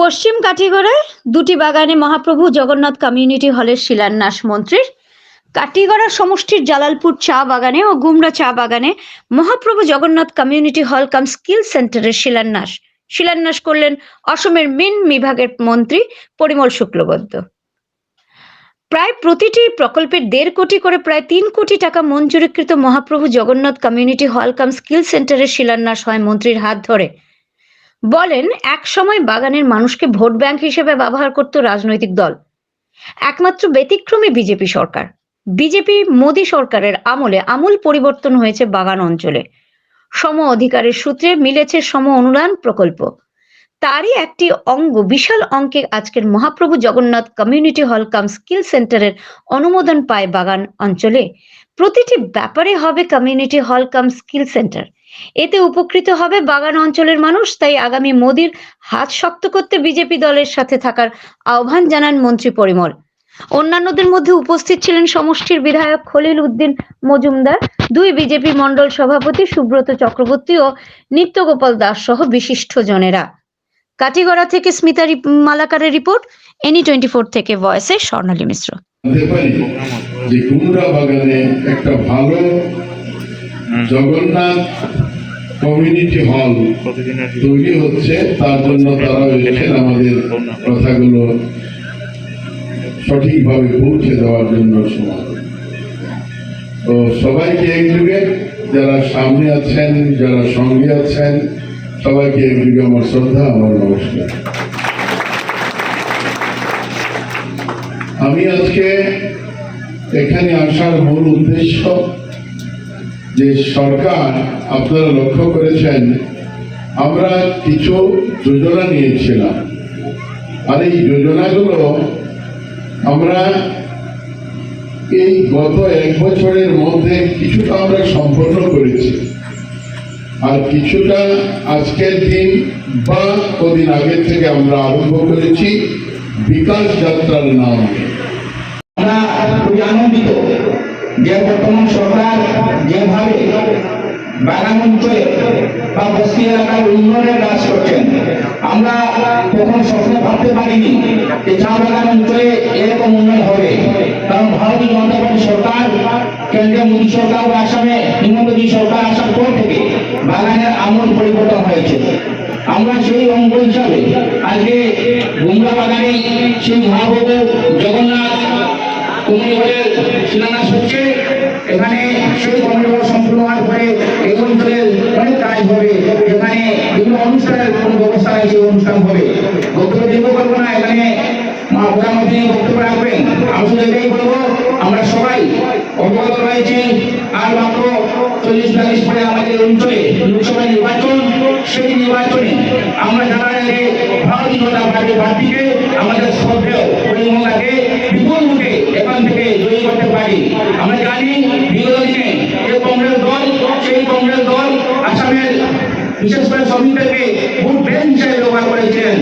পশ্চিম কাঠিগড়ায় দুটি বাগানে মহাপ্রভু জগন্নাথ কমিউনিটি হলের শিলান্যাস মন্ত্রীর। কাটিগড়া সমষ্টির জালালপুর চা বাগানে ও গুমরা চা বাগানে মহাপ্রভু জগন্নাথ কমিউনিটি হল কাম স্কিল সেন্টারের শিলান্যাস। শিলান্যাস করলেন অসমের মিন বিভাগের মন্ত্রী পরিমল শুক্লবৈদ্য। প্রায় প্রতিটি প্রকল্পের দেড় কোটি করে প্রায় তিন কোটি টাকা মঞ্জুরিকৃত মহাপ্রভু জগন্নাথ কমিউনিটি হল কাম স্কিল সেন্টারের শিলান্যাস হয় মন্ত্রীর হাত ধরে। বলেন এক সময় বাগানের মানুষকে ভোট ব্যাংক হিসেবে ব্যবহার করত রাজনৈতিক দল। একমাত্র ব্যতিক্রমী বিজেপি সরকার। বিজেপি মোদী সরকারের আমলে আমূল পরিবর্তন হয়েছে বাগান অঞ্চলে। সম অধিকারের সূত্রে মিলেছে সম অনুদান প্রকল্প। তারই একটি অঙ্গ, বিশাল অঙ্কে আজকের মহাপ্রভু জগন্নাথ কমিউনিটি হল কাম স্কিল সেন্টারের অনুমোদন পায় বাগান অঞ্চলে। প্রতিটি ব্যাপারে হবে কমিউনিটি হল কাম স্কিল সেন্টার। এতে উপকৃত হবে বাগান অঞ্চলের মানুষ, তাই আগামী মোদির হাত শক্ত করতে বিজেপি দলের সাথে থাকার আহ্বান জানান মন্ত্রী পরিমল। অন্যান্যদের মধ্যে উপস্থিত ছিলেন সমষ্টির বিধায়ক খলিল উদ্দিন মজুমদার, দুই বিজেপি মণ্ডল সভাপতি সুব্রত চক্রবর্তী ও নিত্যগোপাল দাস সহ বিশিষ্ট জনেরা। কাটিগড়া থেকে স্মিতা রিপ- মালাকারের রিপোর্ট এনি টোয়েন্টি ফোর থেকে ভয়েসে স্বর্ণালী মিশ্র। যে কুমড়া বাগানে একটা ভালো জগন্নাথ কমিউনিটি হল তৈরি হচ্ছে তার জন্য তারা এসেছেন আমাদের কথাগুলো সঠিকভাবে পৌঁছে দেওয়ার জন্য সময়। তো সবাইকে একযোগে যারা সামনে আছেন যারা সঙ্গে আছেন সবাইকে একযোগে আমার শ্রদ্ধা, আমার নমস্কার। আমি আজকে এখানে আসার মূল উদ্দেশ্য যে সরকার আপনারা লক্ষ্য করেছেন, আমরা কিছু যোজনা নিয়েছিলাম। আর এই যোজনাগুলো আমরা এই গত এক বছরের মধ্যে কিছুটা আমরা সম্পন্ন করেছি। আর কিছুটা আজকের দিন বা কদিন আগের থেকে আমরা আরম্ভ করেছি বিকাশ যাত্রার নাম। আমরা যে বর্তমান সরকার যেভাবে অঞ্চলে বা বস্তি এলাকার উন্নয়নের কাজ করছেন, আমরা তখন স্বপ্নে ভাবতে পারিনি যে চা বাগান অঞ্চলে এরকম উন্নয়ন হবে। কারণ ভারতীয় জনতা পার্টি সরকার, কেন্দ্রীয় মোদী সরকার আসামে হিমন্তজি সরকার আসার পর থেকে বাগানের আমূল পরিবর্তন হয়েছে। আমরা সেই অঙ্গ হিসাবে আজকে গুমরা বাগানে সেই মহাপ্রভু জগন্নাথ শিলান্যাস হচ্ছে। এখানে সেই কমিউনিটি সম্পূর্ণ হওয়ার পরে এই অঞ্চলের অনেক কাজ হবে। এখানে বিভিন্ন অনুষ্ঠানের কোনো ব্যবস্থা সেই অনুষ্ঠান হবে। বক্তব্য দীর্ঘ করব না, এখানে মা প্রধানমন্ত্রী বক্তব্য রাখবেন। আমি শুধু এটাই বলব, আমরা সবাই অবগত রয়েছি আর মাত্র চল্লিশ বিয়াল্লিশ পরে আমাদের অঞ্চলে নির্বাচনে আমরা যারা আগে ভারতীয় জনতা পার্টি প্রার্থীকে আমাদের শ্রদ্ধেয় পরিমলাকে বিপুল ভোটে এখান থেকে জয়ী করতে পারি। আমরা জানি বিগত যে কংগ্রেস দল, সেই কংগ্রেস দল আসামের বিশেষ করে শ্রমিকদেরকে ভোট ব্যাংক হিসেবে ব্যবহার করেছেন।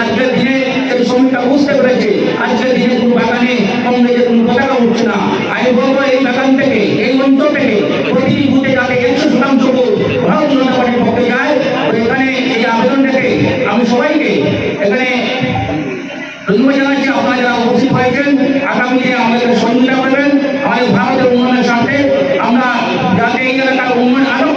আজকের দিনে সেই শ্রমিকরা বুঝতে পেরেছে, আজকের দিনে জানাচ্ছি আপনারা যারা উপস্থিত হয়েছেন আগামী দিনে আমাদের সহযোগিতা করবেন আমাদের ভারতের উন্নয়নের সাথে আমরা যাতে এই এলাকার উন্নয়ন আরও